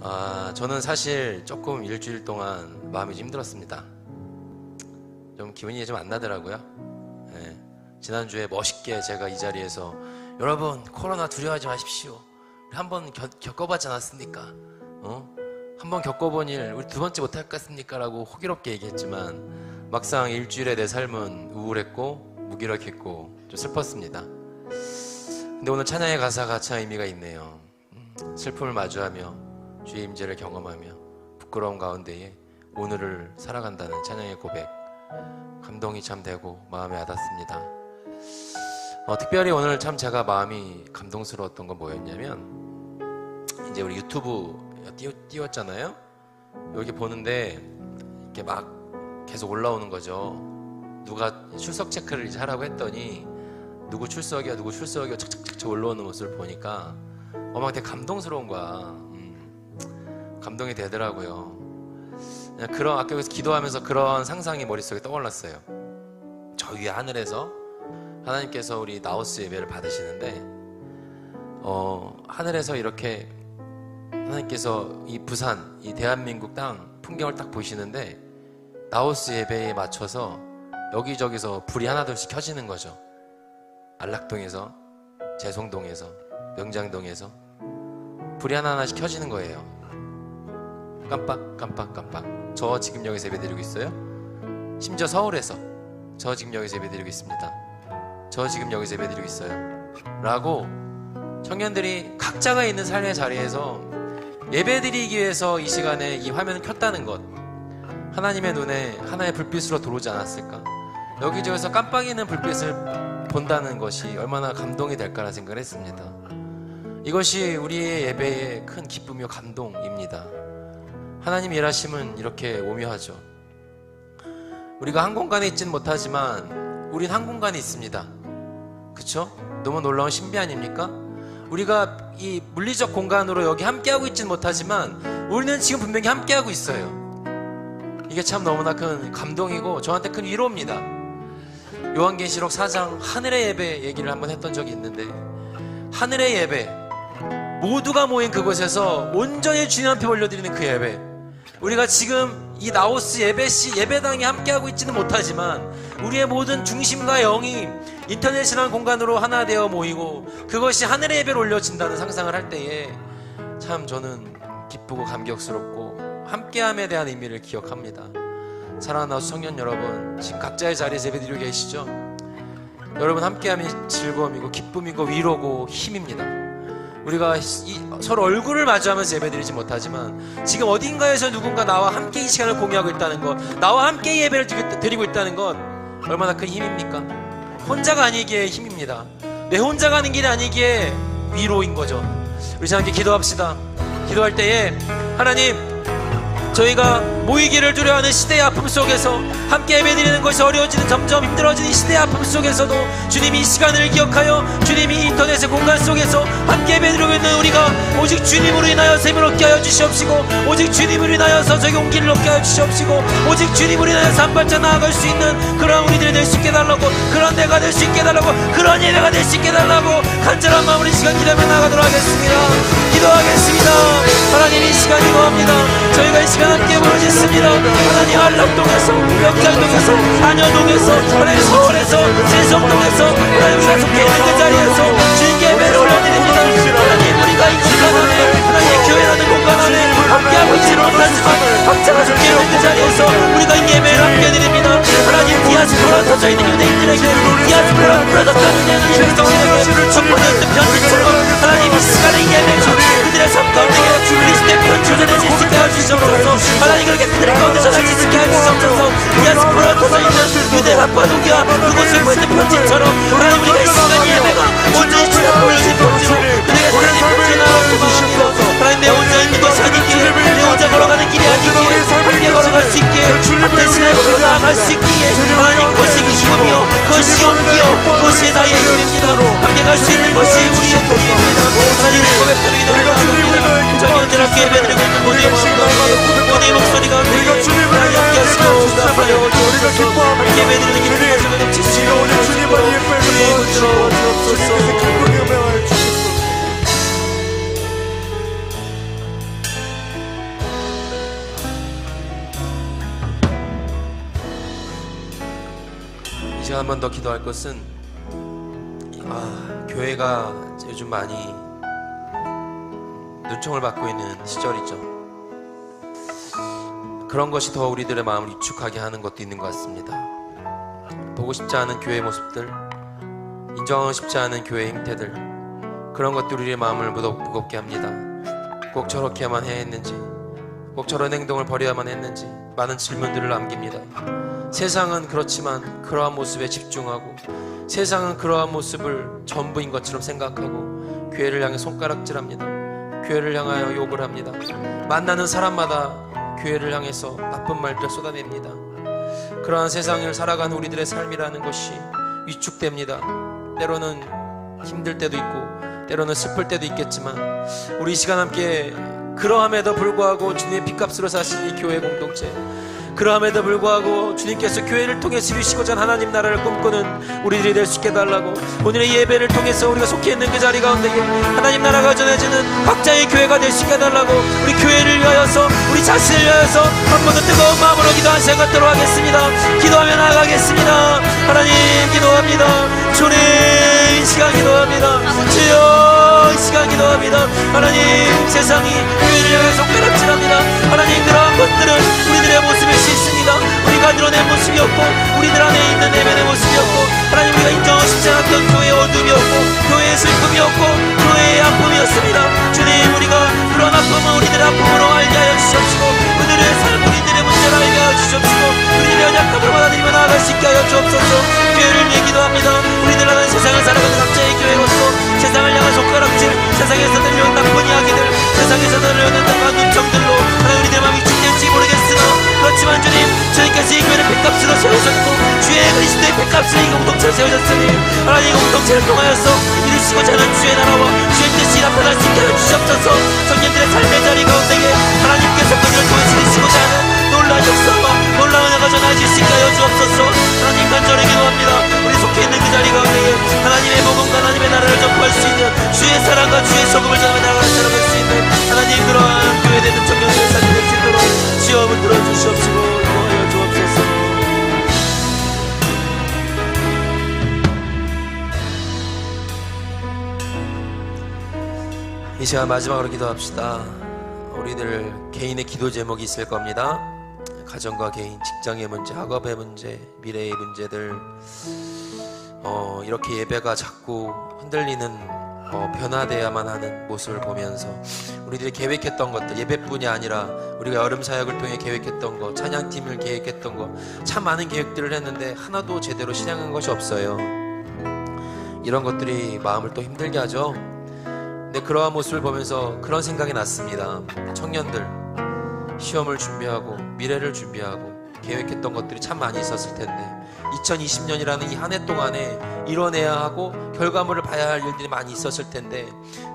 아, 저는 사실 조금 일주일 동안 마음이 좀 힘들었습니다. 좀 기분이 좀 안 나더라고요. 예. 지난주에 멋있게 제가 이 자리에서 여러분 코로나 두려워하지 마십시오. 한번 겪- 겪어봤지 않았습니까? 어? 한번 겪어본 일 우리 두 번째 못할 것 같습니까? 라고 호기롭게 얘기했지만 막상 일주일에 내 삶은 우울했고 무기력했고 좀 슬펐습니다. 근데 오늘 찬양의 가사가 참 의미가 있네요. 음, 슬픔을 마주하며 주의 임재를 경험하며 부끄러움 가운데에 오늘을 살아간다는 찬양의 고백 감동이 참 되고 마음에 와닿습니다. 어, 특별히 오늘 참 제가 마음이 감동스러웠던 건 뭐였냐면 이제 우리 유튜브 띄워, 띄웠잖아요. 여기 보는데 이렇게 막 계속 올라오는 거죠. 누가 출석 체크를 이제 하라고 했더니 누구 출석이야 누구 출석이야 착착착착 올라오는 모습을 보니까 되게 감동스러운 거야. 음, 감동이 되더라고요. 그런 아까 여기서 기도하면서 그런 상상이 머릿속에 떠올랐어요. 저 위에 하늘에서 하나님께서 우리 나우스 예배를 받으시는데 어, 하늘에서 이렇게 하나님께서 이 부산, 이 대한민국 땅 풍경을 딱 보시는데 나우스 예배에 맞춰서 여기저기서 불이 하나둘씩 켜지는 거죠. 안락동에서, 재송동에서, 명장동에서 불이 하나하나씩 켜지는 거예요. 깜빡, 깜빡, 깜빡. 저 지금 여기서 예배 드리고 있어요. 심지어 서울에서 저 지금 여기서 예배 드리고 있습니다. 저 지금 여기서 예배 드리고 있어요. 라고 청년들이 각자가 있는 삶의 자리에서 예배 드리기 위해서 이 시간에 이 화면을 켰다는 것. 하나님의 눈에 하나의 불빛으로 들어오지 않았을까? 여기저기서 깜빡이는 불빛을 본다는 것이 얼마나 감동이 될까라는 생각을 했습니다. 이것이 우리의 예배의 큰 기쁨이요 감동입니다. 하나님 일하심은 이렇게 오묘하죠. 우리가 한 공간에 있지는 못하지만 우린 한 공간에 있습니다. 그쵸? 너무 놀라운 신비 아닙니까? 우리가 이 물리적 공간으로 여기 함께하고 있지는 못하지만 우리는 지금 분명히 함께하고 있어요. 이게 참 너무나 큰 감동이고 저한테 큰 위로입니다. 요한계시록 4장 하늘의 예배 얘기를 한번 했던 적이 있는데 하늘의 예배 모두가 모인 그곳에서 온전히 주님 앞에 올려드리는 그 예배 우리가 지금 이 나오스 예배시 예배당에 함께하고 있지는 못하지만 우리의 모든 중심과 영이 인터넷이라는 공간으로 하나 되어 모이고 그것이 하늘의 예배로 올려진다는 상상을 할 때에 참 저는 기쁘고 감격스럽고 함께함에 대한 의미를 기억합니다. 사랑하는 나우스 청년 여러분 지금 각자의 자리에서 예배드리고 계시죠? 여러분 함께함이 즐거움이고 기쁨이고 위로고 힘입니다. 우리가 이- 서로 얼굴을 마주하면서 예배드리지 못하지만 지금 어딘가에서 누군가 나와 함께 이 시간을 공유하고 있다는 것, 나와 함께 예배를 드리- 드리고 있다는 것 얼마나 큰 힘입니까? 혼자가 아니기에 힘입니다. 내 혼자가 하는 길이 아니기에 위로인 거죠. 우리 함께 기도합시다. 기도할 때에 하나님 저희가 모이기를 두려워하는 시대의 아픔 속에서 함께 예배드리는 것이 어려워지는 점점 힘들어지는 시대의 아픔 속에서도 주님이 이 시간을 기억하여 주님이 인터넷의 공간 속에서 함께 예배드리고 있는 우리가 오직 주님으로 인하여 샘을 얻게 하여 주시옵시고 오직 주님으로 인하여서 저기 온기를 얻게 하여 주시옵시고 오직 주님으로 인하여서 한 발짝 나아갈 수 있는 그런 우리들이 될 수 있게 달라고 그런 내가 될 수 있게 달라고 그런 예배가 될 수 있게 달라고 간절한 마음으로 이 시간 기도하며 나가도록 하겠습니다. 기도하겠습니다. 하나님 이 시간 기도합니다. 저희가 이 시간 함께 모여졌습니다 하나님 한락동에서 명장동에서 안현동에서 하나님 서울에서 세성동에서 하나님 우리가 속해 있는 그 자리에서 주님께 예배를 올려드립니다. 하나님 우리가 이 공간 안에 하나님의 교회라는 공간 안에 함께하고 있지는 못하지만 각자가 속해 있는 그 자리에서 우리가 이 예배를 함께 드립니다. 하나님 디아스포라 터져 있는 유대인들에게 디아스포라 불어졌다는 유대인들에게 촛불을 든편 하나님 그렇게 그들의 가운데서 날 지식게 해주시옵소서 디아스포라 터져 있는 유대 합바독이와 그곳을 보이는 편지처럼 하나님 우리가 이 시간 이 예배가 온전히 주여 보여주신 편지로 그들의 하나님 편지 나라고 마음이어서 하나님 내 혼자 있는 것이 아니기에 내 혼자 걸어가는 길이 아니기에 함께 걸어갈 수 있게 함께 신의 걸어 나아갈 수 있기에 하나님 기쁨이요 그 것이 용기요 그것이 나의 힘입니다 함께 갈 수 있는 것이 우리의 힘입니다 하나님의 고백드리 기도 합니다 저희 언제나 함께 예배드리고 있는 모두의 마음과 모두의 목소리가 우리의 하나님 함께 하시고 주옵하여 우리가 기뻐하며 예배드리는 번더 기도할 것은 아, 교회가 요즘 많이 눈총을 받고 있는 시절이죠. 그런 것이 더 우리들의 마음을 위축하게 하는 것도 있는 것 같습니다. 보고 싶지 않은 교회 모습들, 인정하고 싶지 않은 교회 행태들, 그런 것들이 우리의 마음을 무겁, 무겁게 합니다. 꼭 저렇게만 해야 했는지, 꼭 저런 행동을 벌여야만 했는지, 많은 질문들을 남깁니다. 세상은 그렇지만 그러한 모습에 집중하고 세상은 그러한 모습을 전부인 것처럼 생각하고 교회를 향해 손가락질합니다. 교회를 향하여 욕을 합니다. 만나는 사람마다 교회를 향해서 나쁜 말들을 쏟아냅니다. 그러한 세상을 살아가는 우리들의 삶이라는 것이 위축됩니다. 때로는 힘들 때도 있고 때로는 슬플 때도 있겠지만 우리 이 시간 함께 그러함에도 불구하고 주님의 핏값으로 사신 이 교회 공동체 그러함에도 불구하고 주님께서 교회를 통해 이루시고자 하는 하나님 나라를 꿈꾸는 우리들이 될 수 있게 달라고 오늘의 예배를 통해서 우리가 속해 있는 그 자리 가운데 하나님 나라가 전해지는 각자의 교회가 될 수 있게 달라고 우리 교회를 위하여서 우리 자신을 위하여서 한 번 더 뜨거운 마음으로 기도한 갖도록 하겠습니다. 기도하며 나아가겠습니다. 하나님 기도합니다. 주님 이 시간 기도합니다. 주여 이 시간 기도합니다. 하나님 세상이 교회를 향해 손가락질합니다. 하나님 그러한 것들은 우리들의 모습일 수 있습니다. 우리가 드러낸 모습이었고 우리들 안에 있는 내면의 모습이었고 하나님 우리가 인정하고 싶지 않았던 교회의 어둠이었고 교회의 슬픔이었고 교회의 아픔이었습니다. 주님 우리가 그런 아픔을 우리들의 아픔으로 알게 하여 주시옵시고 그들의 삶 우리들의 문제를 알게 하여 주시옵시고 우리들의 연약함을 받아들이며 나아갈 수 있게 하여 주옵소서. 교회를 위해 기도합니다 세상에서 들려오는 나쁜 눈청들로 하나님 우리들 마음이 죽될지 모르겠으나 그렇지만 주님 이 교회를 백값으로 세우셨고 주의 그리스도의 백값으로 이 공동체를 세우셨으니 하나님 이 공동체를 통하여서 이루시고자 하는 주의 나라와 주의 뜻이 나타날 수 있게 하여 주시옵소서. 성년들의 삶의 자리 가운데에 하나님께서 그들을 통해 이루시고자 하는 놀라운 역사와 놀라운 은혜가 전하실 수 있게 하여 주옵소서. 하나님 간절히 기도합니다. 우리 속해 있는 그 자리 가운데에 하나님의 복음과 하나님의 나라를 전파할 수 있는 주의 사랑과 주의 소금을 전하며 나아가 교회 되는 청년들의 삶이 될수 있도록 시험을 들어주시옵시고 인도하여 주옵소서 이 시간 마지막으로 기도합시다. 우리들 개인의 기도 제목이 있을 겁니다. 가정과 개인, 직장의 문제, 학업의 문제, 미래의 문제들, 어, 이렇게 예배가 자꾸 흔들리는 어, 변화돼야만 하는 모습을 보면서 우리들이 계획했던 것들 예배뿐이 아니라 우리가 여름 사역을 통해 계획했던 것, 찬양팀을 계획했던 것, 참 많은 계획들을 했는데 하나도 제대로 실행한 것이 없어요. 이런 것들이 마음을 또 힘들게 하죠. 근데 그러한 모습을 보면서 그런 생각이 났습니다. 청년들 시험을 준비하고 미래를 준비하고 계획했던 것들이 참 많이 있었을 텐데 2020년이라는 이 한 해 동안에 이뤄내야 하고 결과물을 봐야 할 일들이 많이 있었을 텐데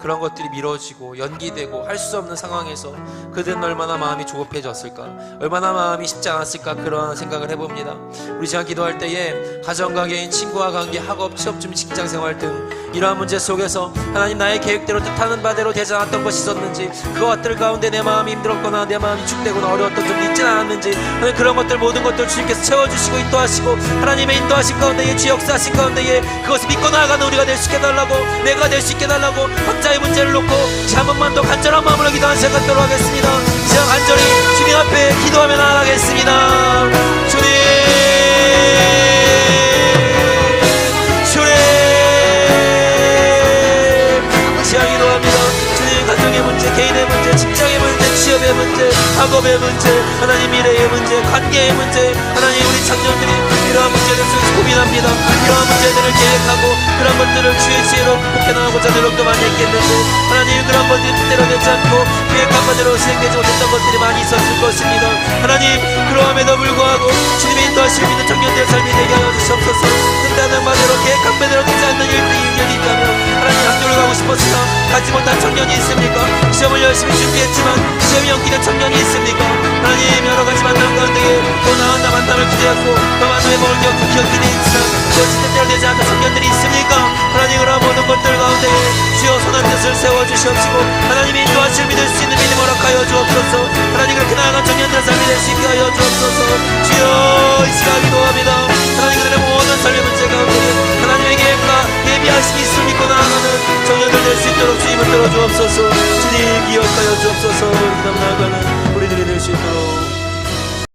그런 것들이 미뤄지고 연기되고 할 수 없는 상황에서 그들은 얼마나 마음이 조급해졌을까? 얼마나 마음이 쉽지 않았을까? 그런 생각을 해봅니다. 우리 지금 기도할 때에 가정과 개인 친구와 관계 학업 취업 준비 직장 생활 등 이러한 문제 속에서 하나님 나의 계획대로 뜻하는 바대로 되지 않았던 것이 있었는지 그 것들 가운데 내 마음이 힘들었거나 내 마음이 축되거나 어려웠던 점이 있진 않았는지 하나님 그런 것들 모든 것들 주님께서 채워주시고 인도하시고 하나님의 인도하신 가운데에 주 역사하신 가운데에 그것을 믿고 나아가는 우리가 될 수 있게 달라고 내가 될 수 있게 달라고 각자의 문제를 놓고 한 번만 더 간절한 마음으로 기도하는 갖도록 하겠습니다. 시간 간절히 주님 앞에 기도하며 나아가겠습니다 학업의 문제 하나님 미래의 문제 관계의 문제. 하나님 우리 청년들이 이러한 문제들 속에서 고민합니다. 이러한 문제들을 계획하고 그런 것들을 주의 지혜로 극복해 나가고자 노력도 많이 했겠는데 하나님 그런 것들이 뜻대로 되지 않고 계획한 바대로 실행되지 못했던 것들이 많이 있었을 것입니다. 하나님 그러함에도 불구하고 주님의 인도하실 믿는 청년들의 삶이 되게 하여 주시옵소서. 뜻하는 바대로 계획한 바대로 되지 않는 일들이 가지 못한 청년이 있습니까? 시험을 열심히 준비했지만 시험 연기된 청년이 있습니까? 하나님 여러 가지 만남 가운데에 또 나은 나 만남을 기대했고 또 만남의 복을 기억고 기억기대 있지만 그것이 뜻대로 되지 않는 청년들이 있습니까? 하나님 그런 모든 것들 가운데에 주여 선한 뜻을 세워주시옵시고 하나님이 인도하실 믿음 주옵소서. 주님 기억하여 주옵소서. 이남 나가는 우리들이 될 수 있도록